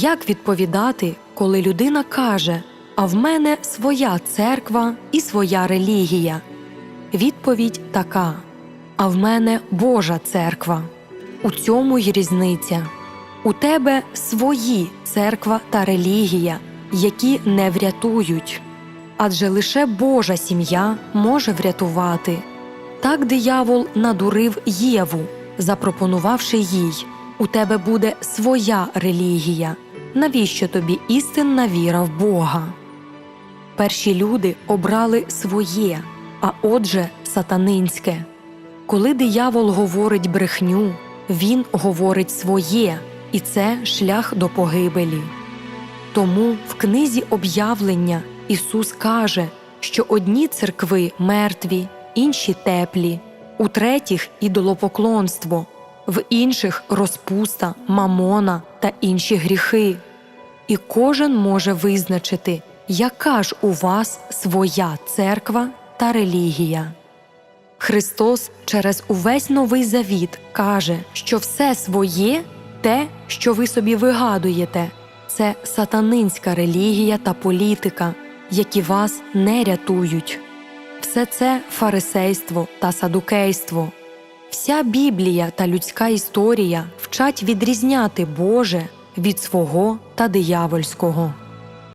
Як відповідати, коли людина каже, а в мене своя церква і своя релігія? Відповідь така: А в мене Божа церква. У цьому й різниця. У тебе свої церква та релігія, які не врятують. Адже лише Божа сім'я може врятувати. Так диявол надурив Єву, запропонувавши їй: у тебе буде своя релігія. Навіщо тобі істинна віра в Бога? Перші люди обрали своє, а отже, сатанинське. Коли диявол говорить брехню, він говорить своє, і це шлях до погибелі. Тому в книзі об'явлення Ісус каже, що одні церкви мертві, інші теплі, у третіх ідолопоклонство, в інших розпуста, мамона та інші гріхи. І кожен може визначити, яка ж у вас своя церква та релігія. Христос через увесь новий завіт каже, що все своє, те, що ви собі вигадуєте, це сатанинська релігія та політика, які вас не рятують. Все це фарисейство та садукейство. Вся Біблія та людська історія вчать відрізняти Боже від свого та диявольського.